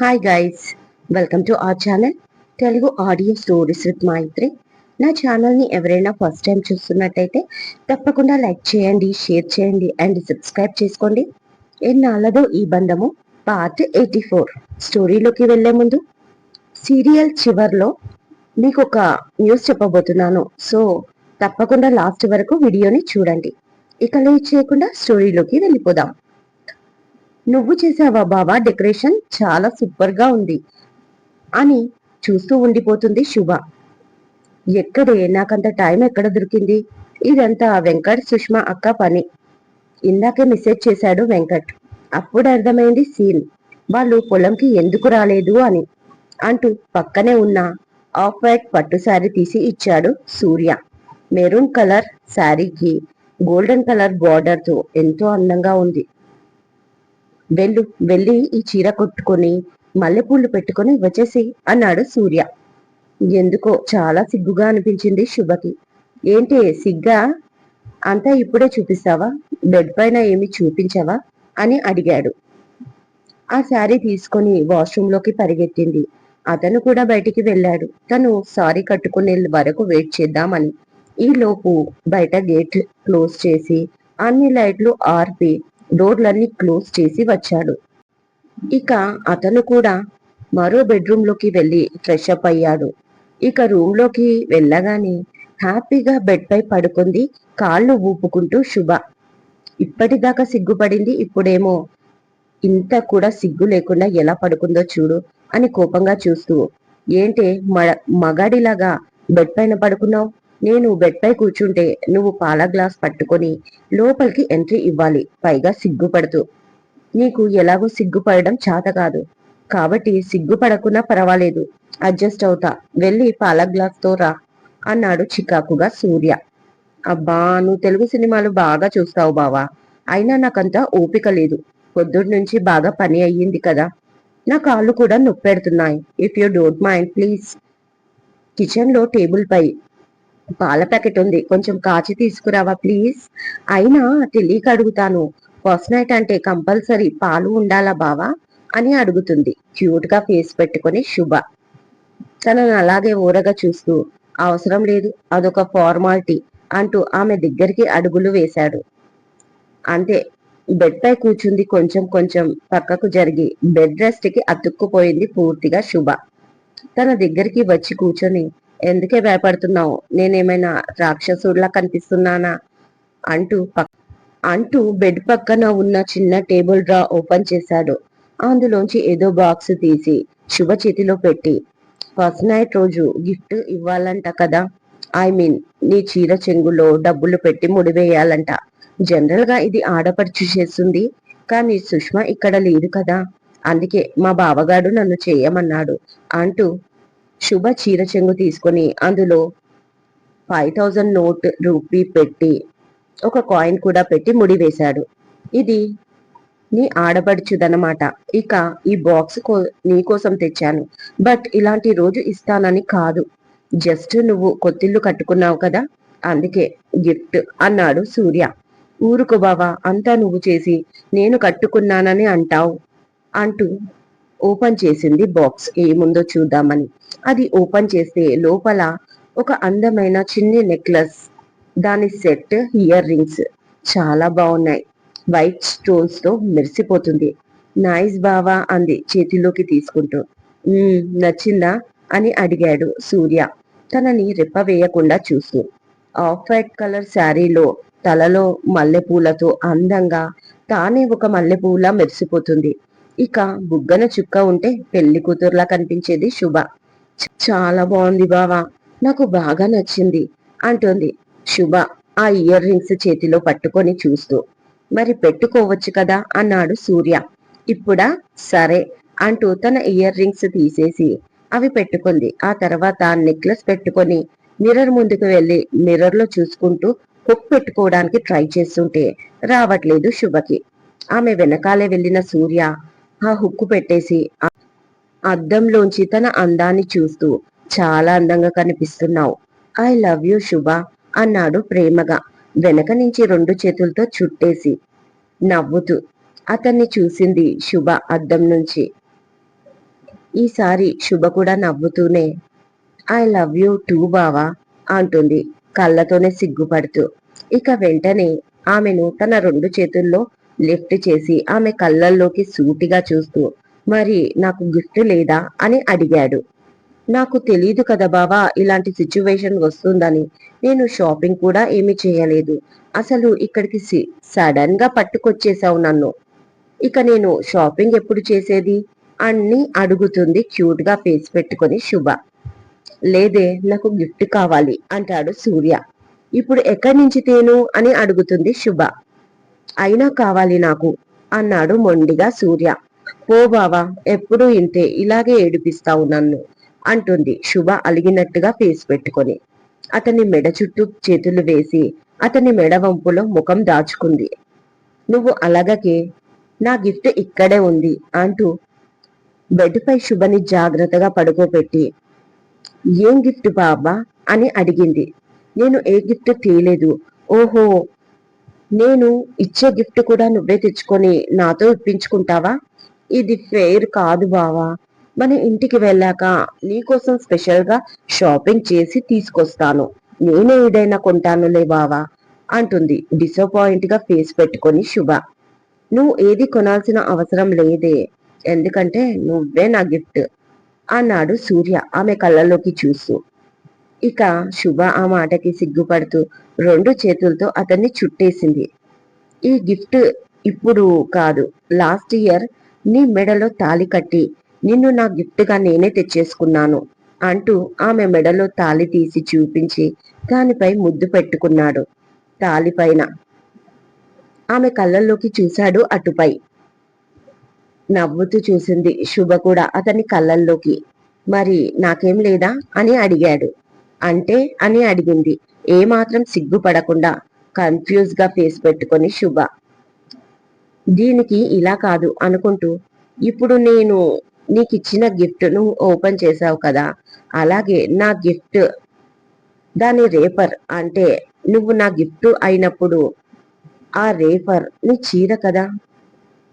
Hi guys welcome to our channel Telugu audio stories with Maithri నా ఛానల్ని ఎవరైనా first time చూస్తున్నట్టయితే తప్పకుండా లైక్ చేయండి షేర్ చేయండి అండ్ సబ్స్క్రైబ్ చేసుకోండి. ఎన్నాళ్ళదో ఈ బంధము పార్ట్ ఎయిటీ ఫోర్ స్టోరీలోకి వెళ్ళే ముందు సీరియల్ చివర్లో మీకు ఒక న్యూస్ చెప్పబోతున్నాను. సో తప్పకుండా లాస్ట్ వరకు వీడియోని చూడండి. ఇక లేట్ చేయకుండా స్టోరీలోకి వెళ్ళిపోదాం. నువ్వు చేసావా బాబా డెకరేషన్ చాలా సూపర్గా ఉంది అని చూస్తూ ఉండిపోతుంది శుభ. ఎక్కడే? నాకంత టైం ఎక్కడ దొరికింది? ఇదంతా వెంకట్ సుష్మా అక్క పని. ఇందాకే మెసేజ్ చేశాడు వెంకట్. అప్పుడు అర్థమైంది సీన్. వాళ్ళు పొలంకి ఎందుకు రాలేదు అని. అంటూ పక్కనే ఉన్న ఆఫ్ వైట్ పట్టు శారీ తీసి ఇచ్చాడు సూర్య. మెరూన్ కలర్ శారీకి గోల్డెన్ కలర్ బార్డర్తో ఎంతో అందంగా ఉంది. వెళ్ళు వెళ్ళి ఈ చీర కొట్టుకొని మల్లెపూలు పెట్టుకొని వచ్చేసి అన్నాడు సూర్య. ఎందుకో చాలా సిగ్గుగా అనిపించింది శుభకి. ఏంటి సిగ్గా? అంతా ఇప్పుడే చూపిస్తావా? బెడ్ పైన ఏమి చూపించావా? అని అడిగాడు. ఆ శారీ తీసుకొని వాష్రూమ్లోకి పరిగెత్తింది. అతను కూడా బయటికి వెళ్ళాడు. తను సారీ కట్టుకునే వరకు వెయిట్ చేద్దామని. ఈ లోపు బయట గేట్ క్లోజ్ చేసి అన్ని లైట్లు ఆర్పి డోర్లన్నీ క్లోజ్ చేసి వచ్చాడు. ఇక అతను కూడా మరో బెడ్రూమ్లోకి వెళ్ళి ఫ్రెష్ అప్ అయ్యాడు. ఇక రూమ్లోకి వెళ్ళగానే హ్యాపీగా బెడ్పై పడుకుంది కాళ్ళు ఊపుకుంటూ శుభ. ఇప్పటిదాకా సిగ్గుపడింది ఇప్పుడేమో ఇంత కూడా సిగ్గు లేకుండా ఎలా పడుకుందో చూడు అని కోపంగా చూస్తూ ఏంటే మగాడిలాగా బెడ్ పైన పడుకున్నావు? నేను బెడ్ పై కూర్చుంటే నువ్వు పాల గ్లాస్ పట్టుకొని లోపలికి ఎంట్రీ ఇవ్వాలి. పైగా సిగ్గుపడుతూ నీకు ఎలాగో సిగ్గుపడడం చేత కాదు. కాబట్టి సిగ్గుపడకున్నా పర్వాలేదు. అడ్జస్ట్ అవుతా. వెళ్ళి పాల గ్లాస్తో రా అన్నాడు చికాకుగా సూర్య. అబ్బా నువ్వు తెలుగు సినిమాలు బాగా చూస్తావు బావా. అయినా నాకంతా ఓపిక లేదు. పొద్దున్న నుంచి బాగా పని అయ్యింది కదా. నా కాళ్ళు కూడా నొప్పెడుతున్నాయి. If you don't mind please కిచెన్లో టేబుల్ పై పాల ప్యాకెట్ ఉంది. కొంచెం కాచి తీసుకురావా ప్లీజ్? అయినా తెలియక అడుగుతాను. ఫస్ట్ నైట్ అంటే కంపల్సరీ పాలు ఉండాలా బావా? అని అడుగుతుంది. క్యూట్గా ఫేస్ పెట్టుకుని శుభ. తనను అలాగే ఊరగా చూస్తూ అవసరం లేదు అదొక ఫార్మాలిటీ అంటూ ఆమె దగ్గరికి అడుగులు వేశాడు. అంతే బెడ్ పై కూర్చుంది కొంచెం కొంచెం పక్కకు జరిగి బెడ్ రెస్ట్కి అతుక్కుపోయింది పూర్తిగా శుభ. తన దగ్గరికి వచ్చి కూర్చొని ఎందుకే భయపడుతున్నావు? నేనేమైనా రాక్షసుడిలా కనిపిస్తున్నానా? అంటూ అంటూ బెడ్ పక్కన ఉన్న చిన్న టేబుల్ డ్రా ఓపెన్ చేశాడు. అందులోంచి ఏదో బాక్స్ తీసి శుభ చేతిలో పెట్టి ఫస్ట్ నైట్ రోజు గిఫ్ట్ ఇవ్వాలంట కదా? ఐ మీన్ నీ చీర చెంగులో డబ్బులు పెట్టి ముడివేయాలంట. జనరల్గా ఇది ఆడపడుచు చేస్తుంది. కానీ సుష్మా ఇక్కడ లేదు కదా? అందుకే మా బావగాడు నన్ను చేయమన్నాడు అంటూ శుభ చీర చెంగు తీసుకుని అందులో ఫైవ్ థౌజండ్ నోట్ రూపీ పెట్టి ఒక కాయిన్ కూడా పెట్టి ముడి వేశాడు. ఇది నీ ఆడబడుచుదనమాట ఇక ఈ బాక్స్ కో నీ కోసం తెచ్చాను. బట్ ఇలాంటి రోజు ఇస్తానని కాదు. జస్ట్ నువ్వు కొత్తిల్లు కట్టుకున్నావు కదా? అందుకే గిఫ్ట్ అన్నాడు సూర్య. ఊరుకు బావా అంతా నువ్వు చేసి నేను కట్టుకున్నానని అంటావు అంటూ ఓపెన్ చేసింది బాక్స్. ఏముందో చూద్దామని. అది ఓపెన్ చేస్తే లోపల ఒక అందమైన చిన్ని నెక్లెస్ దాని సెట్ ఇయర్ రింగ్స్ చాలా బాగున్నాయి. వైట్ స్టోన్స్తో మెరిసిపోతుంది. నైస్ బావా అంది చేతిలోకి తీసుకుంటూ. నచ్చిందా? అని అడిగాడు సూర్య. తనని రెప్ప వేయకుండా చూస్తూ. ఆఫ్ వైట్ కలర్ శారీలో తలలో మల్లెపూలతో అందంగా తానే ఒక మల్లెపూల మెరిసిపోతుంది. ఇక బుగ్గన చుక్క ఉంటే పెళ్ళి కూతురులా కనిపించేది శుభ. చాలా బాగుంది బావా నాకు బాగా నచ్చింది అంటోంది శుభ ఆ ఇయర్ రింగ్స్ చేతిలో పట్టుకొని చూస్తూ. మరి పెట్టుకోవచ్చు కదా అన్నాడు సూర్య. ఇప్పుడా? సరే అంటూ తన ఇయర్ రింగ్స్ తీసేసి అవి పెట్టుకుంది. ఆ తర్వాత నెక్లెస్ పెట్టుకొని మిర్రర్ ముందుకు వెళ్ళి మిర్రర్లో చూసుకుంటూ హుక్ పెట్టుకోవడానికి ట్రై చేస్తుంటే రావట్లేదు శుభకి. ఆమె వెనకాలే వెళ్ళిన సూర్య ఆ హుక్కు పెట్టేసి అద్దంలోంచి తన అందాన్ని చూస్తూ చాలా అందంగా కనిపిస్తున్నావు. ఐ లవ్ యూ శుభ అన్నాడు ప్రేమగా వెనక నుంచి రెండు చేతులతో చుట్టేసి. నవ్వుతూ అతన్ని చూసింది శుభ అద్దం నుంచి. ఈసారి శుభ కూడా నవ్వుతూనే ఐ లవ్ యూ టూ బావా అంటుంది కళ్ళతోనే సిగ్గుపడుతూ. ఇక వెంటనే ఆమెను తన రెండు చేతుల్లో లిఫ్ట్ చేసి ఆమె కళ్ళల్లోకి సూటిగా చూస్తూ మరి నాకు గిఫ్ట్ లేదా? అని అడిగాడు. నాకు తెలియదు కదా బావా ఇలాంటి సిచ్యువేషన్ వస్తుందని. నేను షాపింగ్ కూడా ఏమి చేయలేదు. అసలు ఇక్కడికి సడన్గా పట్టుకొచ్చేసావు నన్ను. ఇక నేను షాపింగ్ ఎప్పుడు చేసేది? అన్ని అడుగుతుంది క్యూట్గా ఫేస్ పెట్టుకుని శుభ. లేదే నాకు గిఫ్ట్ కావాలి అంటాడు సూర్య. ఇప్పుడు ఎక్కడి నుంచి తేను? అని అడుగుతుంది శుభ. అయినా కావాలి నాకు అన్నాడు మొండిగా సూర్య. పో బావా ఎప్పుడూ ఇంతే ఇలాగే ఏడిపిస్తావు నన్ను అంటుంది శుభ అలిగినట్టుగా ఫేస్ పెట్టుకొని. అతని మెడ చుట్టూ చేతులు వేసి అతని మెడ వంపులో ముఖం దాచుకుంది. నువ్వు అలాగకే నా గిఫ్ట్ ఇక్కడే ఉంది అంటూ బెడ్పై శుభని జాగ్రత్తగా పడుకోబెట్టి ఏం గిఫ్ట్ బాబా అని అడిగింది. నేను ఏ గిఫ్ట్ తీయలేదు ఓహో నేను ఇచ్చే గిఫ్ట్ కూడా నువ్వే తెచ్చుకొని నాతో ఇప్పించుకుంటావా? ఇది ఫెయిర్ కాదు బావా. మన ఇంటికి వెళ్ళాక నీకోసం స్పెషల్గా షాపింగ్ చేసి తీసుకొస్తాను. నేనే ఏదైనా కొంటానులే బావా అంటుంది డిసప్పాయింట్గా ఫేస్ పెట్టుకొని శుభ. నువ్వు ఏది కొనాల్సిన అవసరం లేదే ఎందుకంటే నువ్వే నా గిఫ్ట్ అన్నాడు సూర్య ఆమె కళ్ళలోకి చూస్తూ. ఇక శుభ ఆ మాటకి సిగ్గుపడుతూ రెండు చేతులతో అతన్ని చుట్టేసింది. ఈ గిఫ్ట్ ఇప్పుడు కాదు. లాస్ట్ ఇయర్ నీ మెడలో తాలి కట్టి నిన్ను నా గిఫ్ట్గా నేనే తెచ్చేసుకున్నాను అంటూ ఆమె మెడలో తాలి తీసి చూపించి దానిపై ముద్దు పెట్టుకున్నాడు. తాలిపైన ఆమె కళ్ళల్లోకి చూశాడు అటుపై. నవ్వుతూ చూసింది శుభ కూడా అతని కళ్ళల్లోకి. మరి నాకేం లేదా? అని అడిగాడు. అంటే అని అడిగింది. ఏమాత్రం సిగ్గుపడకుండా కన్ఫ్యూజ్గా ఫేస్ పెట్టుకొని శుభ. దీనికి ఇలా కాదు అనుకుంటూ ఇప్పుడు నేను నీకు ఇచ్చిన గిఫ్ట్ నువ్వు ఓపెన్ చేసావు కదా అలాగే నా గిఫ్ట్ దాని రేపర్ అంటే నువ్వు నా గిఫ్ట్ అయినప్పుడు ఆ రేపర్ నీ చీర కదా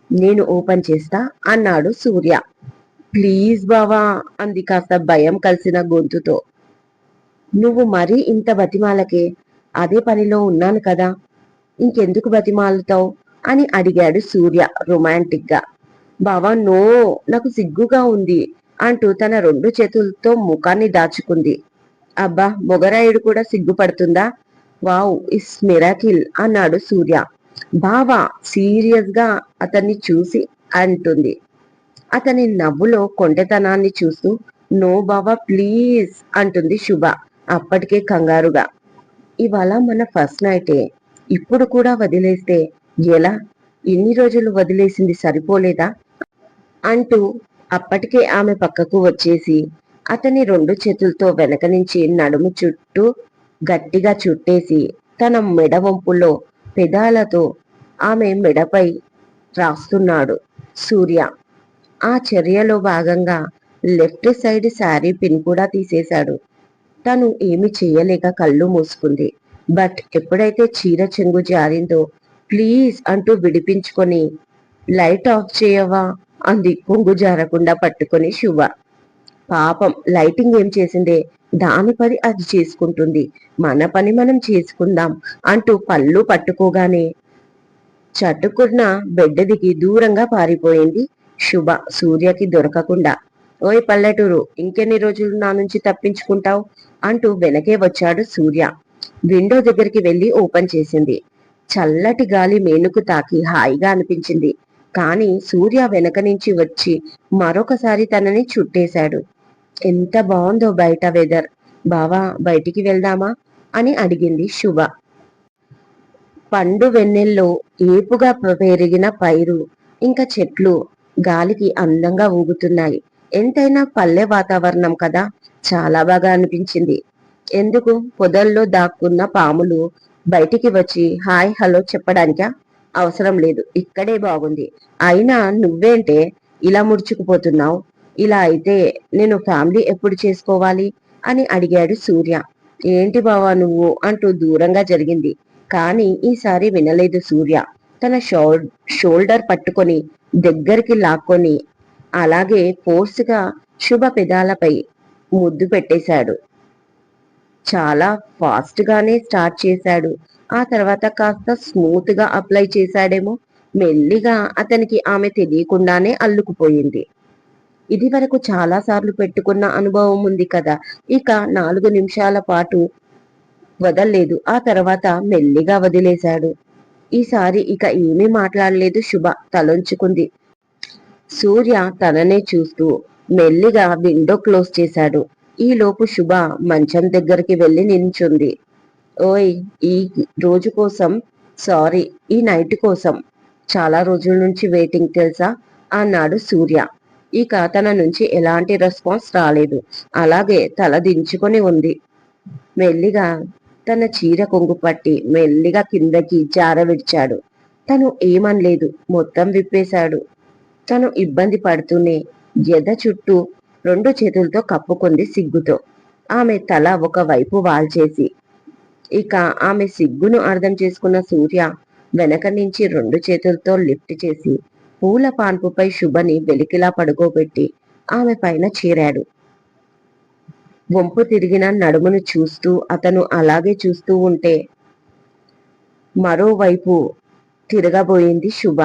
నేను ఓపెన్ చేస్తా అన్నాడు సూర్య. ప్లీజ్ బావా అంది కాస్త భయం కలిసిన గొంతుతో. నువ్వు మరీ ఇంత బతిమాలకే అదే పనిలో ఉన్నాను కదా. ఇంకెందుకు బతిమాలుతావు? అని అడిగాడు సూర్య రొమాంటిక్గా. బావా నో నాకు సిగ్గుగా ఉంది అంటూ తన రెండు చేతులతో ముఖాన్ని దాచుకుంది. అబ్బా మొగరాయుడు కూడా సిగ్గుపడుతుందా? వావ్ ఇస్ మిరాకిల్ అన్నాడు సూర్య. బావా సీరియస్గా అతన్ని చూసి అంటుంది. అతని నవ్వులో కొంటెతనాన్ని చూస్తూ నో బావా ప్లీజ్ అంటుంది శుభ. అప్పటికే కంగారుగా. ఇవాళ మన ఫస్ట్ నైటే. ఇప్పుడు కూడా వదిలేస్తే ఎలా? ఎన్ని రోజులు వదిలేసింది సరిపోలేదా? అంటూ అప్పటికే ఆమె పక్కకు వచ్చేసి అతని రెండు చేతులతో వెనక నుంచి నడుము చుట్టూ గట్టిగా చుట్టేసి తన మెడ వంపులో పెదాలతో ఆమె మెడపై రాస్తున్నాడు సూర్య. ఆ చర్యలో భాగంగా లెఫ్ట్ సైడ్ శారీ పిన్ కూడా తీసేశాడు. తను ఏమి చేయలేక కళ్ళు మూసుకుంది. బట్ ఎప్పుడైతే చీర చెంగు జారిందో ప్లీజ్ అంటూ విడిపించుకొని లైట్ ఆఫ్ చేయవా? అంది కొంగు జారకుండా పట్టుకొని శుభ పాపం లైటింగ్ ఏం చేసిందే? దాని పని అది చేసుకుంటుంది. మన పని మనం చేసుకుందాం అంటూ పళ్ళు పట్టుకోగానే చట్టుకున్న బెడ్ దిగి దూరంగా పారిపోయింది శుభ సూర్యకి దొరకకుండా. ఓయ్ పల్లెటూరు ఇంకెన్ని రోజులు నా నుంచి తప్పించుకుంటావు? అంటూ వెనకే వచ్చాడు సూర్య. విండో దగ్గరికి వెళ్ళి ఓపెన్ చేసింది. చల్లటి గాలి మేనుకు తాకి హాయిగా అనిపించింది. కాని సూర్య వెనక నుంచి వచ్చి మరొకసారి తనని చుట్టేశాడు. ఎంత బాగుందో బయట వెదర్. బావా బయటికి వెళ్దామా? అని అడిగింది శుభ. పండు వెన్నెల్లో ఏపుగా పెరిగిన పైరు ఇంకా చెట్లు గాలికి అందంగా ఊగుతున్నాయి. ఎంతైనా పల్లె వాతావరణం కదా? చాలా బాగా అనిపించింది. ఎందుకు? పొదల్లో దాక్కున్న పాములు బయటికి వచ్చి హాయ్ హలో చెప్పడానికా? అవసరం లేదు. ఇక్కడే బాగుంది. అయినా నువ్వేంటే ఇలా ముడుచుకుపోతున్నావు? ఇలా అయితే నేను ఫ్యామిలీ ఎప్పుడు చేసుకోవాలి? అని అడిగాడు సూర్య. ఏంటి బావా నువ్వు అంటూ దూరంగా జరిగింది. కానీ ఈసారి వినలేదు సూర్య. తన షోల్డర్ పట్టుకొని దగ్గరికి లాక్కొని అలాగే ఫోర్స్గా శుభ పెదాలపై ముద్దు పెట్టేశాడు. చాలా ఫాస్ట్గానే స్టార్ట్ చేశాడు. ఆ తర్వాత కాస్త స్మూత్గా అప్లై చేశాడేమో. మెల్లిగా అతనికి ఆమె తెలియకుండానే అల్లుకుపోయింది. ఇది వరకు చాలా సార్లు పెట్టుకున్న అనుభవం ఉంది కదా. ఇక నాలుగు నిమిషాల పాటు వదల్లేదు. ఆ తర్వాత మెల్లిగా వదిలేశాడు. ఈసారి ఇక ఏమీ మాట్లాడలేదు శుభ. తలొంచుకుంది. సూర్య తననే చూస్తూ మెల్లిగా విండో క్లోజ్ చేశాడు. ఈ లోపు శుభ మంచం దగ్గరికి వెళ్ళి నించుంది. ఓయ్ ఈ రోజు కోసం సారీ ఈ నైట్ కోసం. చాలా రోజుల నుంచి వెయిటింగ్ తెలుసా? అన్నాడు సూర్య. ఇక తన నుంచి ఎలాంటి రెస్పాన్స్ రాలేదు. అలాగే తల దించుకొని ఉంది. మెల్లిగా తన చీర కొంగు పట్టి మెల్లిగా కిందకి జార విడిచాడు తను ఏమనలేదు. మొత్తం విప్పేశాడు. తను ఇబ్బంది పడుతూనే ఎద చుట్టూ రెండు చేతులతో కప్పుకుంది సిగ్గుతో. ఆమె తల ఒక వైపు వాల్చేసి ఇక ఆమె సిగ్గును అర్థం చేసుకున్న సూర్య వెనక నుంచి రెండు చేతులతో లిఫ్ట్ చేసి పూల పాన్పుపై శుభని వెలికిలా పడుకోబెట్టి ఆమె పైన చేరాడు. వంపు తిరిగిన నడుమును చూస్తూ అతను అలాగే చూస్తూ ఉంటే మరోవైపు తిరగబోయింది శుభ.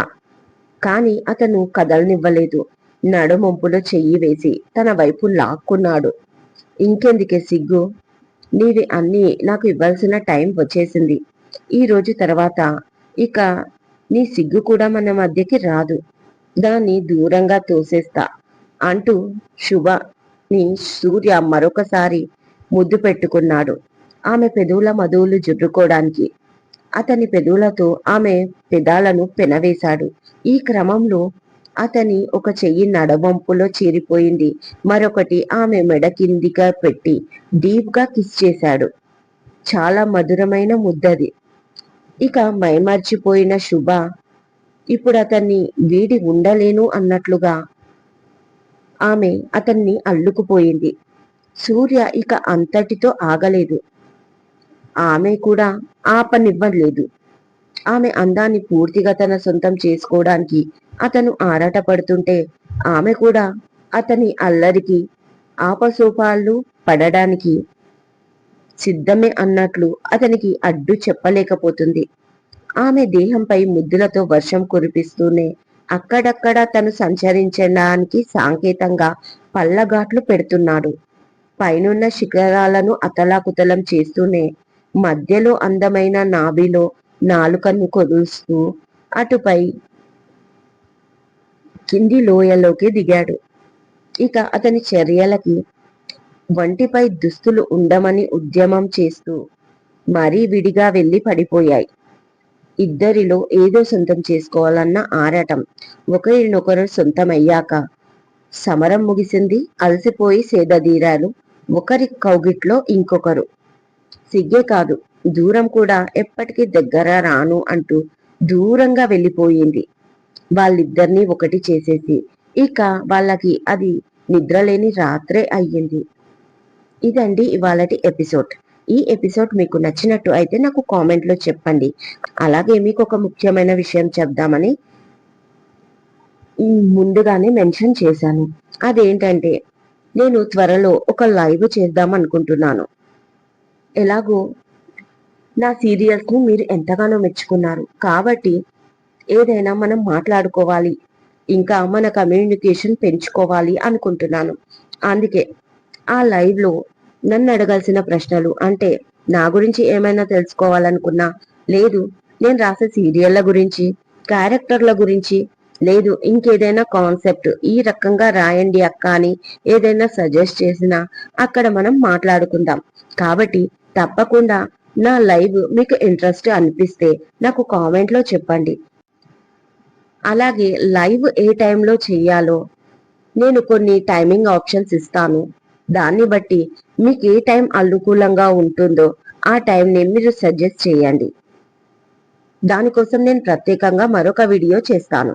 కాని అతను కదలనివ్వలేదు. నడుమొంపులో చెయ్యి వేసి తన వైపు లాక్కున్నాడు. ఇంకెందుకే సిగ్గు? నీవి అన్నీ నాకు ఇవ్వాల్సిన టైం వచ్చేసింది. ఈ రోజు తర్వాత ఇక నీ సిగ్గు కూడా మన మధ్యకి రాదు. దాన్ని దూరంగా తోసేస్తా అంటూ శుభని సూర్య మరొకసారి ముద్దు పెట్టుకున్నాడు. ఆమె పెదవుల మధువులు జుర్రుకోవడానికి అతని పెదవులతో ఆమె పెదాలను పెనవేశాడు. ఈ క్రమంలో అతని ఒక చెయ్యి నడవంపులో చేరిపోయింది. మరొకటి ఆమె మెడ కిందిగా పెట్టి డీప్గా కిస్ చేశాడు. చాలా మధురమైన ముద్దది. ఇక మైమర్చిపోయిన శుభ ఇప్పుడు అతన్ని వీడి ఉండలేను అన్నట్లుగా ఆమె అతన్ని అల్లుకుపోయింది. సూర్య ఇక అంతటితో ఆగలేదు. ఆమె కూడా ఆపనివ్వలేదు. ఆమె అందాన్ని పూర్తిగా తన సొంతం చేసుకోవడానికి అతను ఆరాటపడుతుంటే ఆమె కూడా అతని అల్లరికి ఆపసోపాలు పడడానికి సిద్ధమే అన్నట్లు అతనికి అడ్డు చెప్పలేకపోతుంది. ఆమె దేహంపై ముద్దులతో వర్షం కురిపిస్తూనే అక్కడక్కడ తను సంచరించడానికి సాంకేతంగా పల్లగాట్లు పెడుతున్నాడు. పైనున్న శిఖరాలను అతలాకుతలం చేస్తూనే మధ్యలో అందమైన నాభిలో నాలుకను కొదులుస్తూ అటుపై కింది లోయలోకి దిగాడు. ఇక అతని చర్యలకి వంటిపై దుస్తులు ఉండమని ఉద్యమం చేస్తూ మరీ విడిగా వెళ్ళి పడిపోయాయి. ఇద్దరిలో ఏదో సొంతం చేసుకోవాలన్న ఆరాటం ఒకరినొకరు సొంతమయ్యాక సమరం ముగిసింది. అలసిపోయి సేదదీరాలు ఒకరి కౌగిట్లో ఇంకొకరు. సిగ్గే కాదు. దూరం కూడా ఎప్పటికీ దగ్గర రాను అంటూ దూరంగా వెళ్ళిపోయింది. వాళ్ళిద్దరినీ ఒకటి చేసేసి ఇక వాళ్ళకి అది నిద్రలేని రాత్రే అయ్యింది. ఇదండి ఇవాళటి ఎపిసోడ్. ఈ ఎపిసోడ్ మీకు నచ్చినట్టు అయితే నాకు కామెంట్లో చెప్పండి. అలాగే మీకు ఒక ముఖ్యమైన విషయం చెప్దామని ముందుగానే మెన్షన్ చేశాను. అదేంటంటే నేను త్వరలో ఒక లైవ్ చేద్దాం అనుకుంటున్నాను ఎలాగో నా సీరియల్స్ని మీరు ఎంతగానో మెచ్చుకున్నారు. కాబట్టి ఏదైనా మనం మాట్లాడుకోవాలి. ఇంకా మన కమ్యూనికేషన్ పెంచుకోవాలి అనుకుంటున్నాను. అందుకే ఆ లైవ్లో నన్ను అడగాల్సిన ప్రశ్నలు అంటే నా గురించి ఏమైనా తెలుసుకోవాలనుకున్నా లేదు నేను రాసే సీరియళ్ళ గురించి క్యారెక్టర్ల గురించి లేదు ఇంకేదైనా కాన్సెప్ట్ ఈ రకంగా రాయండి అక్క అని ఏదైనా సజెస్ట్ చేసినా అక్కడ మనం మాట్లాడుకుందాం. కాబట్టి తప్పకుండా. నా లైవ్ మీకు ఇంట్రెస్ట్ అనిపిస్తే నాకు కామెంట్లో చెప్పండి. అలాగే లైవ్ ఏ టైంలో చెయ్యాలో నేను కొన్ని టైమింగ్ ఆప్షన్స్ ఇస్తాను. దాన్ని బట్టి మీకు ఏ టైం అనుకూలంగా ఉంటుందో ఆ టైంని మీరు సజెస్ట్ చేయండి. దానికోసం నేను ప్రత్యేకంగా మరొక వీడియో చేస్తాను.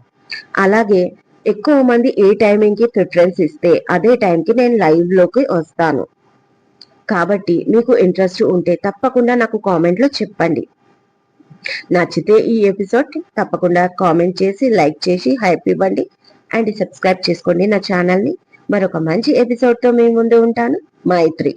అలాగే ఎక్కువ మంది ఏ టైమింగ్కి ప్రిఫరెన్స్ ఇస్తే అదే టైంకి నేను లైవ్లోకి వస్తాను. కాబట్టి మీకు ఇంట్రెస్ట్ ఉంటే తప్పకుండా నాకు కామెంట్లో చెప్పండి. నచ్చితే ఈ ఎపిసోడ్ తప్పకుండా కామెంట్ చేసి లైక్ చేసి హైప్ ఇవ్వండి. అండ్ సబ్స్క్రైబ్ చేసుకోండి నా ఛానల్ని మరొక మంచి ఎపిసోడ్తో మీ ముందు ఉంటాను. మైత్రి